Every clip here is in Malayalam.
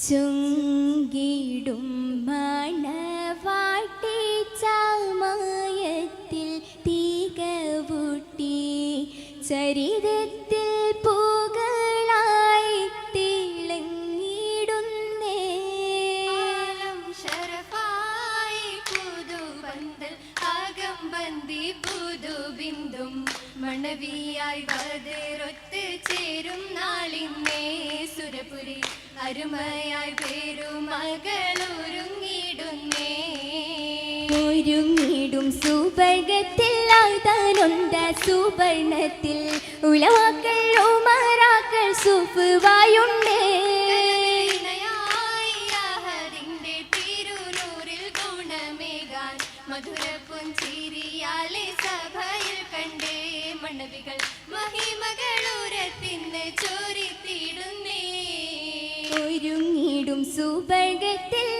ചുങ്കിടും മണവാട്ടി ചാമയത്തിൽ തികവൂട്ടി ചരിതത്തിൽ അരുമയായി പേരുമകളൊരുങ്ങിടുന്നേ ഒരുങ്ങിടും സുവർഗത്തിൽ ആതാനൊണ്ട സുവർണത്തിൽ. ഉലവാക്കൾ ഉമറാക്കൾ സുഫുവായുണ്ടേ. ഇണയായി അഹദിന്റെ തിരുനൂറിൽ ഗുണമേകാൻ മധുര പുഞ്ചിരിയാലെ സഭയിൽ കണ്ടേ. മണവികൾ മഹിമകളുരത്തിന്ന് ചോരിത്തിടുന്നേ.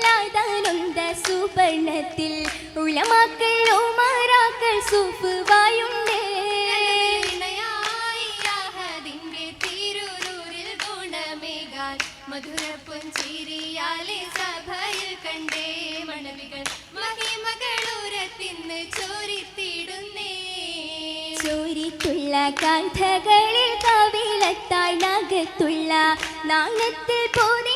ആതാനൊണ്ട സുവർണത്തിൽ ഉളമാക്കൾ ഉമറാക്കൾ സുഫുവായുണ്ടേ. മധുര പുഞ്ചിരിയാലെ സഭയിൽ കണ്ടേ മണവികൾ. മഹിമകളുരത്തിന്ന് ചോരിത്തിടുന്നേ. ചോരിത്തുള്ള കാന്തകളിൽ കവിളത്താൽ നഗത്തുള്ള നാണത്തിൽ പോതിനുള്ള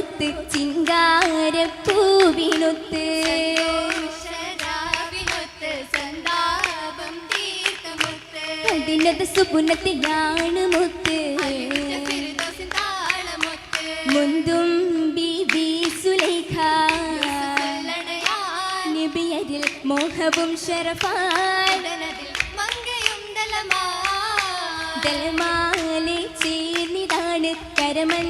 നാദമൊത്ത് ചിങ്കാരപ്പൂവിനൊത്ത്. അതിനത് സുപുനത്തിലാണ് മുത്ത് മുന്തും ബീബി സുലൈഖ. നബിയരിൽ മോഹവും ദലമാ ദലമാലെ ചേർന്നിതാണ് കരമഞ്ചും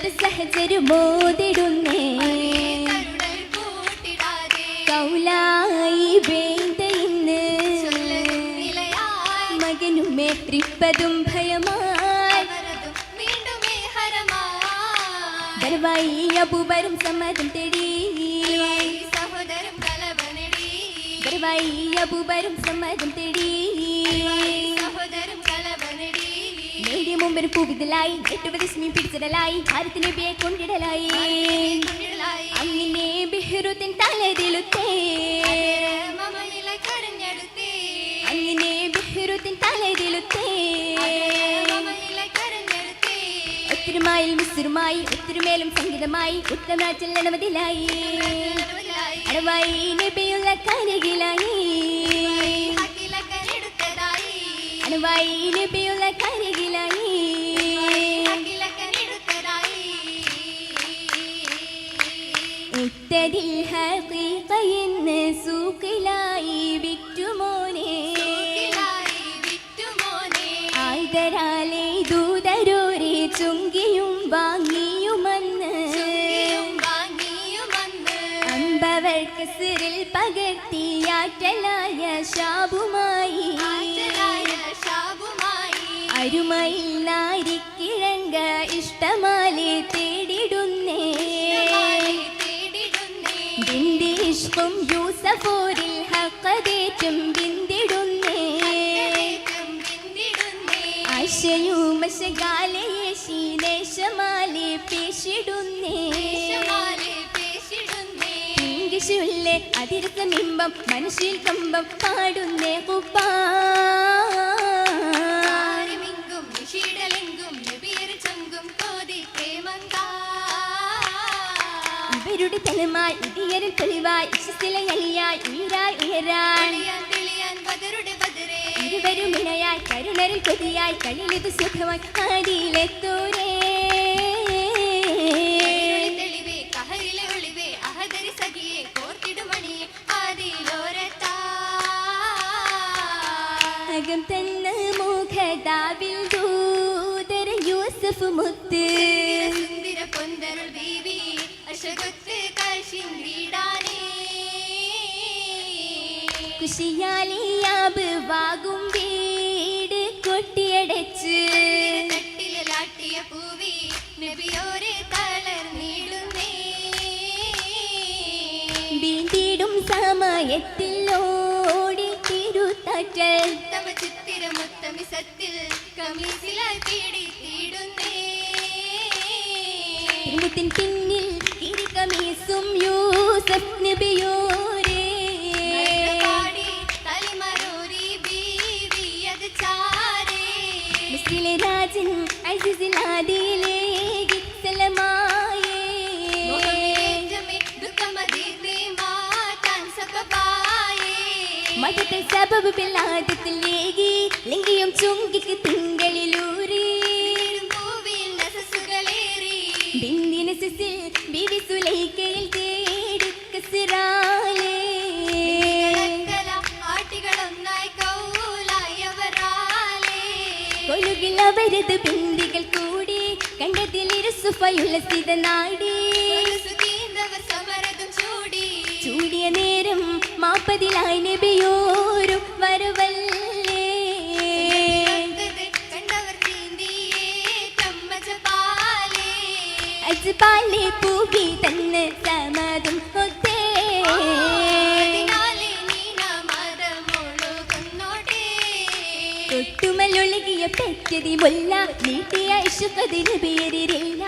ഒളിവത്ത സഹചരു മോതിടുന്നേ കരുണൽ കൂട്ടിടാതെ. കൗലായി വേണ്ട ഇന്ന്. മകനുമേ തൃപ്പതും ഭയമായി. ദർവായി അബുബരും സമ്മതം തേടി. ദർവായി അബുബരും സമ്മതം തേടി. നേടിയ പൂവിതലായി പൂവിതലായി എട്ടുപതിസ്മി പിടിച്ചിടലായി ഭാരത്തിനെ ബിയെ കൊണ്ടിടലായി. അങ്ങനെ ബിഹ്റുത്തിൻ തലതിലുത്തേ. അങ്ങനെ ബിഹ്റുത്തിൻ തലതിലുത്തേ. ഒത്തിരുമായിൽ മിസ്റുമായി ഒത്തിരുമേലും സംഗീതമായി ഉത്തമ ചെല്ലണമതിലായി അടവായി നബിയുള്ള കരകിലായി. അണവായി നബിയുള്ള കരികിലായി. ഇത്തതിൽ ഹഖീഖയെന്ന് സൂക്കിലായി വിറ്റുമോനെ സൂക്കിലായി വിറ്റുമോനെ ആയിതരാലെ ദൂതരോരെ ചുങ്കിയും വാങ്ങിയുമന്ന്. ചുങ്കിയും വാങ്ങിയുമന്ന്. അമ്പവർക്ക് സിറിൽ പകർത്തിയാറ്റലായ ശാപുമായി. അരുമയിൽ യൂസഫോരിൽ ഹക്കതേറ്റും ബിന്ദിടുന്നേ ആശയുമശകാലയെ പേശിടുന്നേ. ഇംഗ്ലീഷുള്ളേ അതിരസമിമ്പം മനുഷ്യൽ കമ്പം പാടുന്നേ കുപ്പാ ആരുടെ തലമായി ഇടിയരൻ തെളിവായി ഇഷ്ടത്തിലെ അലിയായി ഉയരായി ബദരേ ഇരുവരും ഇണയായി കരുണരിൽ കൊതിയായി കളിലിത് സുഖമായി ആദിയിലോരത്താ. അകം തന്ന മുഖതാവിൽ ദൂതര യൂസഫ് മുത്ത്. കുശിയാലിയാബ് വാകും വീട് കൊട്ടിയടച്ച്. കട്ടിലാട്ടിയ പൂവി നബിയോരെ തളർന്നിടുന്നേ. വീണ്ടിടും സമയത്തിൽ ഓടി തിരുത്തറ്റൽ. തമ ചിത്തിര മുത്തമിസത്തിൽ കമീസിലായി പിടിത്തിടുന്നേ തിരുമുത്തിൻ പിന്നിൽ മിസ്രിലെ രാജൻ സലമായേ ദുഃഖമതീർന്നേ മാറ്റാൻ സബബായേ മതത്തെ സബബ് പിള്ളാട്ടത്തിലേകി ലിംഗിയും ചുങ്കിക്ക് നസസുകളേറി ബിന്ദിന സിസിൽ ബിവി സുലൈക്കയിൽ തേടി കസിറാലേ അവരത് ബിന്ദികൾ കൂടി. കണ്ടതിലിരു നാടി സ്ഥിത നാടി. ചൂടി. ചൂടിയ നേരം മാപ്പതിലായി നബിയോരും വരവല്ലേ. അജ്പാലെ പൂവി തന്ന് തൊട്ടുമലൊഴുകിയ പെറ്റതി മുല്ല നീട്ടിയ ഇഷുക്കതിന് പേരില്ല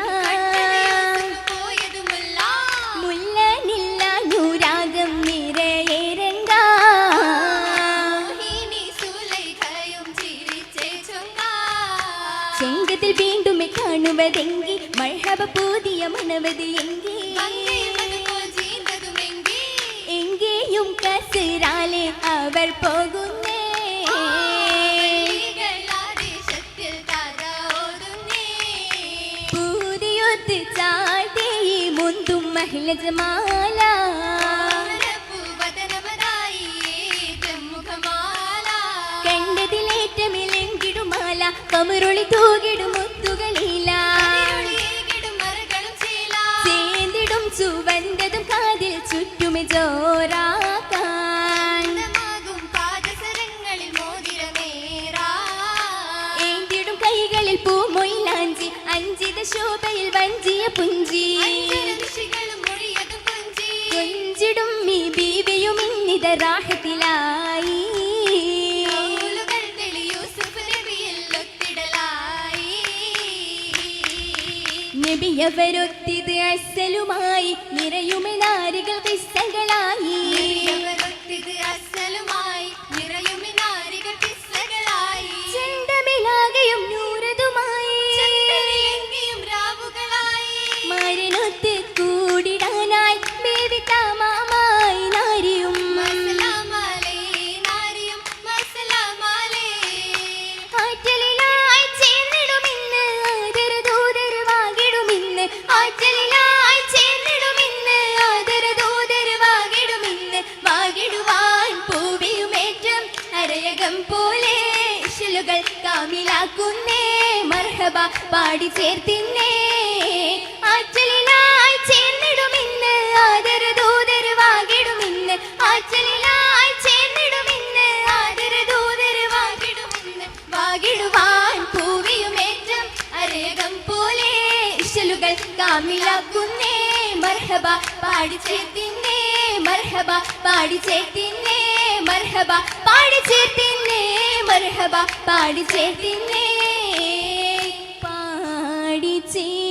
മുല്ല നില്ല നൂരാഗം ചെങ്കത്തിൽ വീണ്ടും പൂതിയ മണവത് എങ്കിൽ എങ്കേയും കസിറാലെ അവർ പോകുന്നേ പൂതിയൊത്ത് ചാട്ടി മുന്തും മഹിള ജമാല കണ്ടതിലേറ്റമിലെങ്കിടുമാല കമറുളി തൂകിടും മുത്തുകളില. ചേന്തിടും ചുവന്തതും കാതിൽ ചുറ്റുമി ജോറാക്കാൻ കൈകളിൽ ശോഭയിൽ വഞ്ചിയ പുഞ്ചി. കൊഞ്ചിടും ഈ ബീവിയും ഇന്നിത രാഹത്തിലായി. നബിയവരൊത്തിത് അസലുമായി നിറയുമെ നാരികൾ കിസ്സകളായി പാടി ചേർത്തിന്നേ. ആറ്റലിലായി ചേർന്നിടുമിന്ന് ആദരദൂതരവാകിടുമിന്ന് ആറ്റലിലായി ചേർന്നിടുമിന്ന് ആദരദൂതരവാകിടുമിന്ന് വാകിടുവാൻ പൂവിയുമേറ്റം അരേകം പോലെ ഇശലുകൾ കാമിലാക്കുന്നേ. മർഹബ പാടി ചേർത്തിന്നേ മർഹബ പാടി ചേർത്തിന്നേ മർഹബ പാടി ചേർത്തിന്നേ മർഹബ പാടി ചേർത്തിന്നേ. see